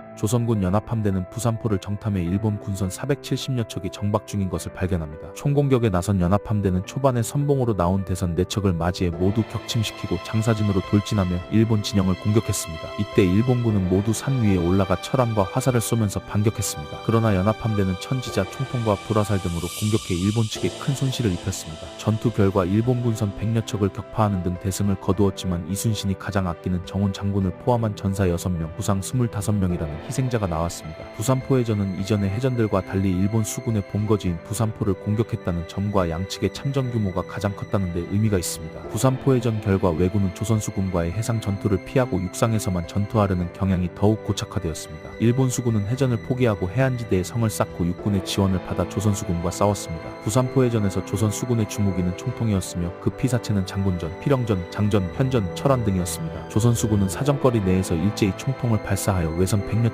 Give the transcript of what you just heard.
you 조선군 연합함대는 부산포를 정탐해 일본 군선 470여 척이 정박 중인 것을 발견합니다. 총공격에 나선 연합함대는 초반에 선봉으로 나온 대선 4척을 맞이해 모두 격침시키고 장사진으로 돌진하며 일본 진영을 공격했습니다. 이때 일본군은 모두 산 위에 올라가 철함과 화살을 쏘면서 반격했습니다. 그러나 연합함대는 천지자, 총통과 불화살 등으로 공격해 일본 측에 큰 손실을 입혔습니다. 전투 결과 일본 군선 100여 척을 격파하는 등 대승을 거두었지만 이순신이 가장 아끼는 정훈 장군을 포함한 전사 6명, 부상 25명이라는 희생 자가 나왔습니다. 부산포해전은 이전의 해전들과 달리 일본 수군의 본거지인 부산포를 공격했다는 점과 양측의 참전 규모가 가장 컸다는 데 의미가 있습니다. 부산포해전 결과 왜군은 조선 수군과의 해상 전투를 피하고 육상에서만 전투하려는 경향이 더욱 고착화되었습니다. 일본 수군은 해전을 포기하고 해안지대에 성을 쌓고 육군의 지원을 받아 조선 수군과 싸웠습니다. 부산포해전에서 조선 수군의 주무기는 총통이었으며 그 피사체는 장군전, 필영전, 장전, 현전, 철원 등이었습니다. 조선 수군은 사정거리 내에서 일제히 총통을 발사하여 외선 100여